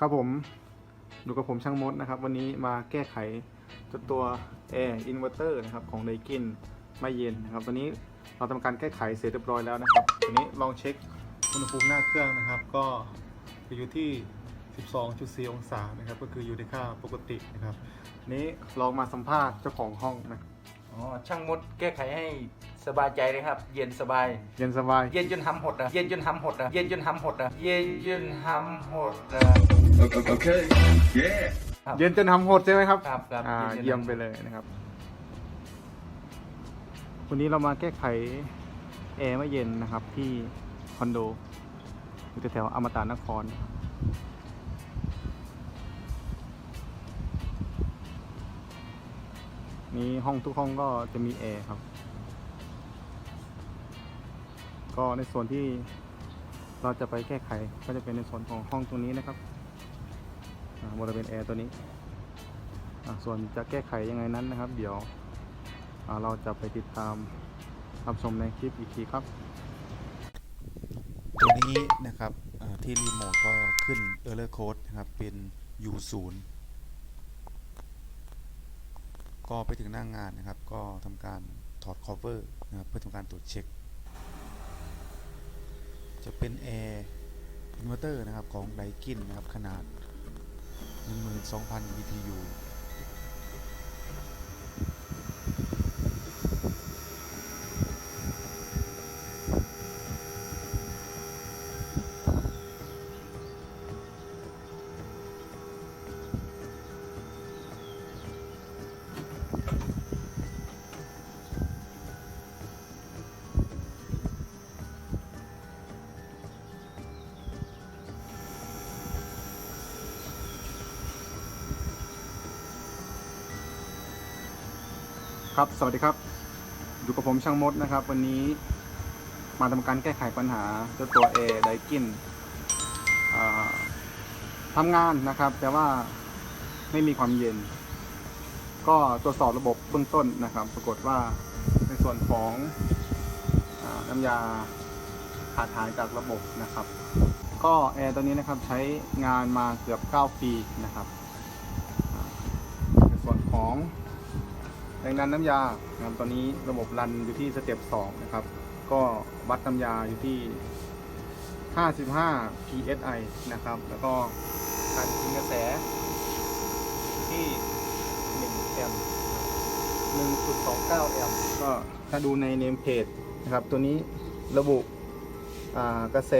ครับผมอยู่กับผมช่างมดนะครับ วันนี้มาแก้ไขตัวตัว Air Inverter นะครับของไดกินไม่เย็นนะครับวันนี้เราทำการแก้ไขเสร็จเรียบร้อยแล้วนะครับวันนี้ลองเช็คอุณหภูมิหน้าเครื่องนะครับ ก็อยู่ที่ 12.4 องศานะครับ ก็คืออยู่ในค่าปกตินะครับนนี้ลองมาสัมภาษณ์เจ้าของห้องนะ อ๋อช่างมดแก้ไขให้สบายใจเลยครับ เย็นสบาย เย็นสบาย เย็นจนทำหดนะเย็นจนทำหดนะเย็นจนทำหดนะเย็นจนทำหดนะ Okay. Yeah. ครับ เย็นจนทำหดใช่ไหมครับครับครับอ่าเย็นจนเยี่ยมไปเลยนะครับ วันนี้เรามาแก้ไขแอร์ไม่เย็นนะครับ ที่คอนโดอยู่แถวๆอมตะนคร นี้ห้องทุกห้องก็จะมีแอร์ครับ ก็ในส่วนที่เราจะไปแก้ไขก็จะเป็นในส่วนของห้องตรงนี้นะครับบริเวณแอร์ตัวนี้ ส่วนจะแก้ไขยังไงนั้นนะครับ เดี๋ยวเราจะไปติดตามรับชมในคลิปอีกทีครับ ตัวนี้นะครับที่รีโมทก็ขึ้น Error Code นะครับเป็น U0 ก็ไปถึงหน้างงานนะครับ ก็ทำการถอด cover นะครับเพื่อทำการตรวจเช็ค จะเป็น Air Inverter นะครับของไดกินนะครับขนาด 12,000 BTU ครับสวัสดีครับ อยู่กับผมช่างมดนะครับ วันนี้มาทำการแก้ไขปัญหาเจ้าตัว A ไดกินทำงานนะครับ แต่ว่าไม่มีความเย็น ก็ตรวจสอบระบบเบื้องต้นนะครับ ปรากฏว่าในส่วนของอน้ำยาขาดหายจากระบบนะครับ ก็แอร์ตัวนี้นะครับใช้งานมาเกือบ 9 ปีนะครับในส่วนของ รงดันน้ำยานะครับตอนนี้ระบบรันอยู่ที่สเต็ป2นะครับ ก็วัดน้ำยาอยู่ที่ 55 psi นะครับ แล้วก็การยิงกระแสที่ 1 แอมป์1.29 แอมป์ก็ถ้าดูในเนมเพจนะครับ ตัวนี้ระบุกระแส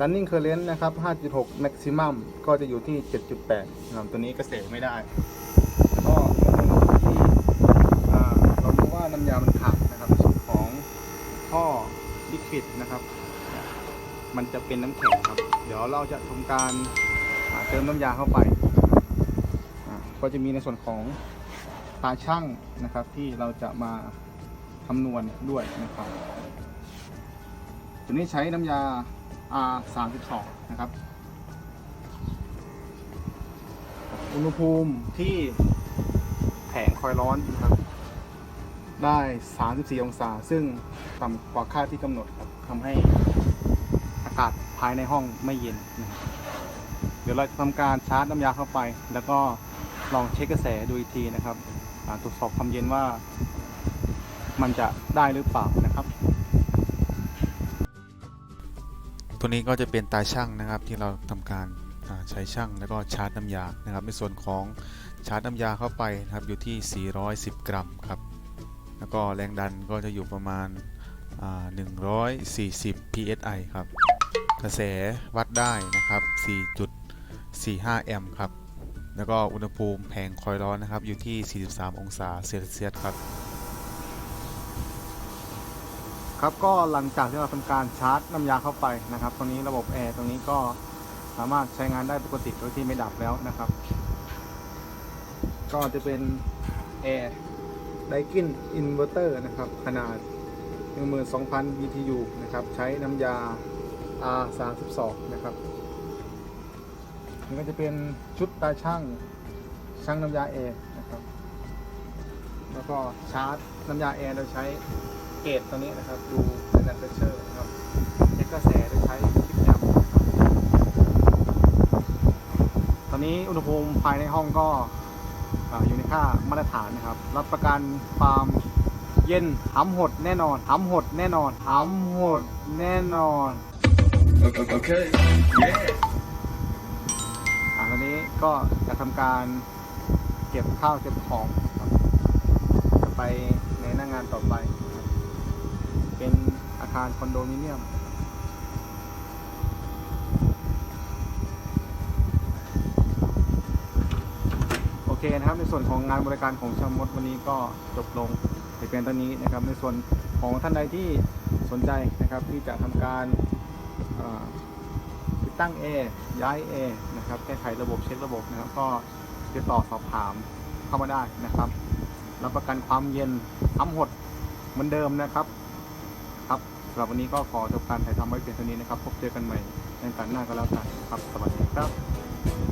running current นะครับ 5.6 maximum ก็จะอยู่ที่ 7.8นะครับตัวนี้กระแสไม่ได้ ก็ที่อ่าเรารู้ว่าน้ำ ยามันขาดนะครับในส่วนของท่อลิควิดนะครับ มันจะเป็นน้ำแข็งครับ เดี๋ยวเราจะทำการเติมน้ำยาเข้าไป ก็จะมีในส่วนของตาช่างนะครับ ที่เราจะมาคำนวณด้วยนะครับ ตัวนี้ใช้น้ำยา R32 นะครับอุณหภูมิที่แผงคอยร้อนนะครับ ได้ 34 องศา ซึ่งต่ำกว่าค่าที่กำหนดครับทำให้อากาศภายในห้องไม่เย็นนะครับเดี๋ยวเราจะทำการชาร์จน้ำยาเข้าไป แล้วก็ลองเช็คกระแสดูอีกทีนะครับตรวจสอบความเย็นว่ามันจะได้หรือเปล่านะครับ ตัวนี้ก็จะเป็นตาช่างนะครับที่เราทำการใช้ช่างแล้วก็ชาร์จน้ำยานะครับ ในส่วนของชาร์จน้ำยาเข้าไปนะครับอยู่ที่ 410 กรัมครับ แล้วก็แรงดันก็จะอยู่ประมาณ 140 psi ครับ กระแสวัดได้นะครับ 4.45 แอมป์ครับ แล้วก็อุณหภูมิแผงคอยร้อนนะครับ อยู่ที่ 43 องศาเซลเซียสครับ ครับก็หลังจากที่เราทำการชาร์จน้ำยาเข้าไปนะครับ ตรงนี้ระบบแอร์ตรงนี้ก็สามารถใช้งานได้ปกติโดยที่ไม่ดับแล้วนะครับ ก็จะเป็นแอร์ ไดกินอินเวอร์เตอร์นะครับ ขนาด 12,000 BTU นะครับ ใช้น้ำยา R32 นะครับนี่ก็จะเป็นชุดตาช่างช่างน้ำยาแอร์นะครับ แล้วก็ชาร์จน้ำยาแอร์โดยใช้เกจตัวนี้นะครับ ดูในแลนเชอร์นะครับเช็คกระแสโดยใช้คลิปแอมป์นนี้อุณหภูมิภายในห้องก็ อ่าอยู่ในค่ามาตรฐานนะครับ รับประกันความเย็นหำหดแน่นอนหำหดแน่นอนหำหดแน่นอน Okay. Yeah. อ่าตอนนี้ก็จะทำการเก็บข้าวเก็บของครับจะไปในหน้างงานต่อไปครับเป็นอาคารคอนโดมิเนียม โอเค นะครับ ในส่วนของงานบริการของชามดวันนี้ก็จบลงในเพียงเท่านี้นะครับ ในส่วนของท่านใดที่สนใจนะครับที่จะทำการติดตั้ง A ย้าย A นะครับแก้ไขระบบเช็คระบบนะครับ ก็ติดต่อสอบถามเข้ามาได้นะครับรับประกันความเย็นทำหดเหมือนเดิมนะครับครับสำหรับวันนี้ก็ขอจบการถ่ายทำไว้เพียงเท่านี้นะครับ พบเจอกันใหม่ในโอกาสหน้าก็แล้วกันครับ สวัสดีครับ